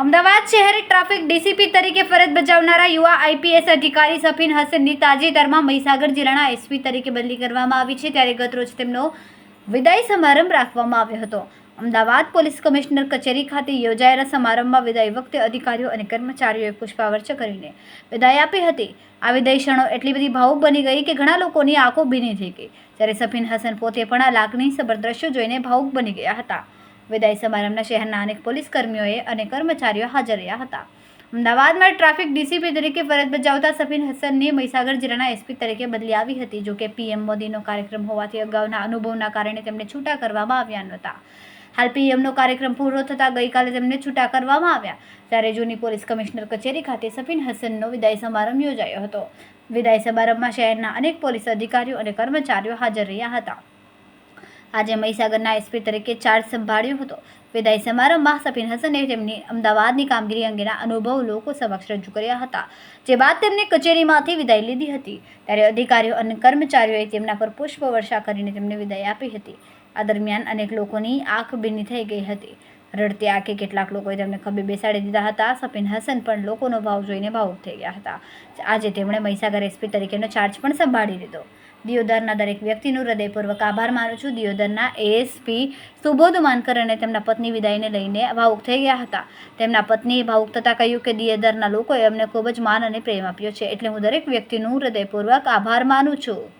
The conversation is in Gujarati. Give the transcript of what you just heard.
અમદાવાદ શહેર ટ્રાફિક ડીસીપી તરીકે ફરજ બજાવનારા યુવા આઈપીએસ અધિકારી સફીન હસનની તાજેતરમાં મહીસાગર જિલ્લાના એસપી તરીકે બદલી કરવામાં આવી છે. ત્યારે ગતરોજ તેમનો વિદાય સમારંભ રાખવામાં આવ્યો હતો. અમદાવાદ પોલીસ કમિશનર કચેરી ખાતે યોજાયેલા સમારંભમાં વિદાય વખતે અધિકારીઓ અને કર્મચારીઓએ પુષ્પાવર્ચા કરીને વિદાય આપી હતી. આ વિદાય ક્ષણો એટલી બધી ભાવુક બની ગઈ કે ઘણા લોકોની આંખો ભીની થઈ ગઈ. જ્યારે સફીન હસન પોતે પણ આ લાગણીસભર દ્રશ્યો જોઈને ભાવુક બની ગયા હતા. વિદાય સમારંભના શહેરના અનેક પોલીસ કર્મીઓએ અને કર્મચારીઓ હાજર રહ્યા હતા. અમદાવાદમાં ટ્રાફિક ડીસીપી તરીકે ફરજ બજાવતા સફીન હસનની મહીસાગર જિલ્લાના એસપી તરીકે બદલી આવી હતી, જોકે પીએમ મોદીનો કાર્યક્રમ હોવાથી અગાઉના અનુભવના કારણે તેમને છૂટા કરવામાં આવ્યા નહોતા. હાલ પીએમનો કાર્યક્રમ પૂરો થતાં ગઈકાલે તેમને છૂટા કરવામાં આવ્યા, ત્યારે જૂની પોલીસ કમિશનર કચેરી ખાતે સફીન હસનનો વિદાય સમારંભ યોજાયો હતો. વિદાય સમારંભમાં શહેરના અનેક પોલીસ અધિકારીઓ અને કર્મચારીઓ હાજર રહ્યા હતા. આજે મહીસાગરના એસપી તરીકે ચાર્જ સંભાળ્યો હતો. વિદાય સમારંભમાં સફીન હસને તેમની અમદાવાદની કામગીરી અંગેના અનુભવ લોકો સમક્ષ રજૂ કર્યા હતા. જે બાદ તેમને કચેરીમાંથી વિદાય લીધી હતી. ત્યારે અધિકારીઓ અને કર્મચારીઓએ તેમના પર પુષ્પવર્ષા કરીને તેમને વિદાય આપી હતી. આ દરમિયાન અનેક લોકોની આંખ ભીની થઈ ગઈ હતી. રડતી આંખે કેટલાક લોકોએ તેમને ખભે બેસાડી દીધા હતા. સફીન હસન પણ લોકોનો ભાવ જોઈને ભાવુક થઈ ગયા હતા. આજે તેમણે મહીસાગર એસપી તરીકેનો ચાર્જ પણ સંભાળી લીધો. દિયોદરના દરેક વ્યક્તિનો હૃદયપૂર્વક આભાર માનું છું. દિયોદરના એએસપી સુબોધ માનકર અને તેમના પત્ની વિદાયને લઈને ભાવુક થઈ ગયા હતા. તેમના પત્નીએ ભાવુક થતાં કહ્યું કે દિયોદરના લોકોએ અમને ખૂબ જ માન અને પ્રેમ આપ્યો છે. એટલે હું દરેક વ્યક્તિનું હૃદયપૂર્વક આભાર માનું છું.